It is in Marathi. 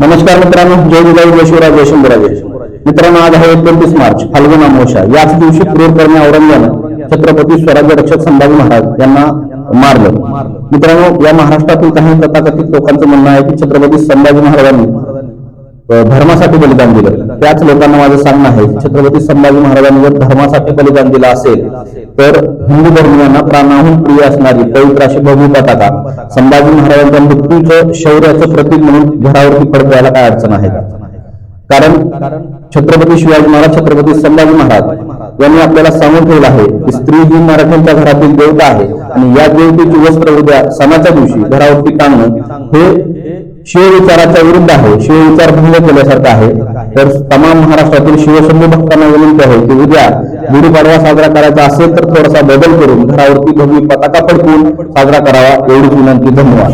नमस्कार मित्रांनो जय जिजाऊ जयशिवराज शिवराज मित्रांनो आज आहे एकोणतीस मार्च फाल्गुन अमावस्या. याच दिवशी क्रूरकर्मी औरंगजेबानं छत्रपती स्वराज्य रक्षक संभाजी महाराज यांना मारलं. मित्रांनो या महाराष्ट्रातील काही तथाकथित लोकांचं म्हणणं आहे की छत्रपती संभाजी महाराजांनी धर्मासाठी बलिदान दिलं. त्याच लोकांना माझं सांगणं आहे छत्रपती संभाजी महाराजांनी जर धर्मासाठी बलिदान दिलं असेल तर हिंदू धर्मियांना प्राणाहून प्रिय असणारी पवित्र अशी भगवी पताका संभाजी महाराजांच्या मृत्यूचं शौर्याचं प्रतीक म्हणून घरावरती फडकवायला काय अडचण आहे? कारण छत्रपती शिवाजी महाराज छत्रपती संभाजी महाराज यांनी आपल्याला सांगून ठेवलं आहे की स्त्री ही मराठ्यांच्या घरातील देवता आहे. आणि या देवतेची वस्त्र उद्या सणाच्या दिवशी घरावरती टांगणं हे शिवविचाराच्या विरुद्ध आहे. शिवविचार भंग केल्यासारखा आहे. तर तमाम महाराष्ट्रातील शिवशंभू भक्तांना विनंती आहे की उद्या गुढीपाडवा साजरा करायचा असेल तर थोडासा बदल करून घरावरती भव्य पताका फडकून साजरा करावा एवढीच विनंती. धन्यवाद.